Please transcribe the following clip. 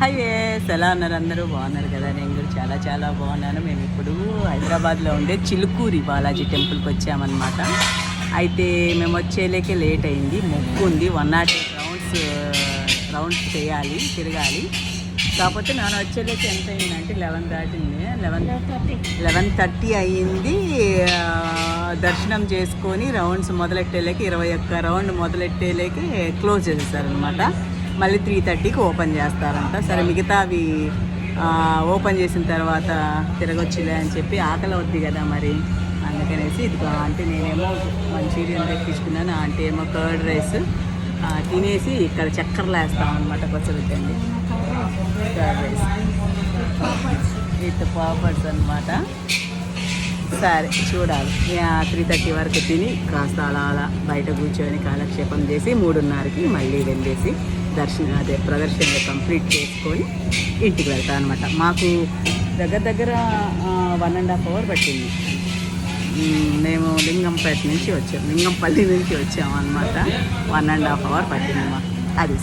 Hi వేస్ ఎలా ఉన్నారు అందరూ? బాగున్నారు కదా? నేను కూడా చాలా చాలా బాగున్నాను. మేము ఇప్పుడు హైదరాబాద్లో ఉండే చిలుకూరి బాలాజీ టెంపుల్కి వచ్చామన్నమాట. అయితే మేము వచ్చేలేకే లేట్ అయింది. మొక్కు ఉంది. One naught eight rounds rounds చేయాలి తిరగాలి. కాకపోతే నేను వచ్చేలేక ఎంత అయిందంటే లెవెన్ దాటింది. లెవెన్ లెవెన్ థర్టీ అయ్యింది దర్శనం చేసుకొని రౌండ్స్ మొదలెట్టేలేక ఇరవై ఒక్క రౌండ్ మొదలెట్టేలేక క్లోజ్ చేసేసారనమాట మళ్ళీ త్రీ థర్టీకి ఓపెన్ చేస్తారంట. సరే మిగతావి అవి ఓపెన్ చేసిన తర్వాత తిరగొచ్చులే అని చెప్పి ఆకలి అవుద్ది కదా మరి. అందుకనేసి ఇది అంటే నేనేమో మంచూరియన్ తెప్పించుకున్నాను. ఆంటీ ఏమో కర్డ్ రైస్ తినేసి ఇక్కడ చక్కెరలు వేస్తాం అనమాట కొచ్చబెట్టండి కర్డ్ రైస్. విత్ పాపర్స్ అనమాట సరే చూడాలి. త్రీ థర్టీ వరకు తిని కాస్త అలా అలా బయట కూర్చొని కాలక్షేపం చేసి మూడున్నరకి మళ్ళీ వెళ్ళేసి దర్శన అదే ప్రదర్శన కంప్లీట్ చేసుకొని ఇంటికి వెళ్తాం అనమాట మాకు దగ్గర దగ్గర వన్ అండ్ హాఫ్ అవర్ పట్టింది. మేము లింగంపేట నుంచి వచ్చాం లింగంపల్లి నుంచి వచ్చాము అనమాట వన్ అండ్ హాఫ్ అవర్ పట్టింది మాకు. అది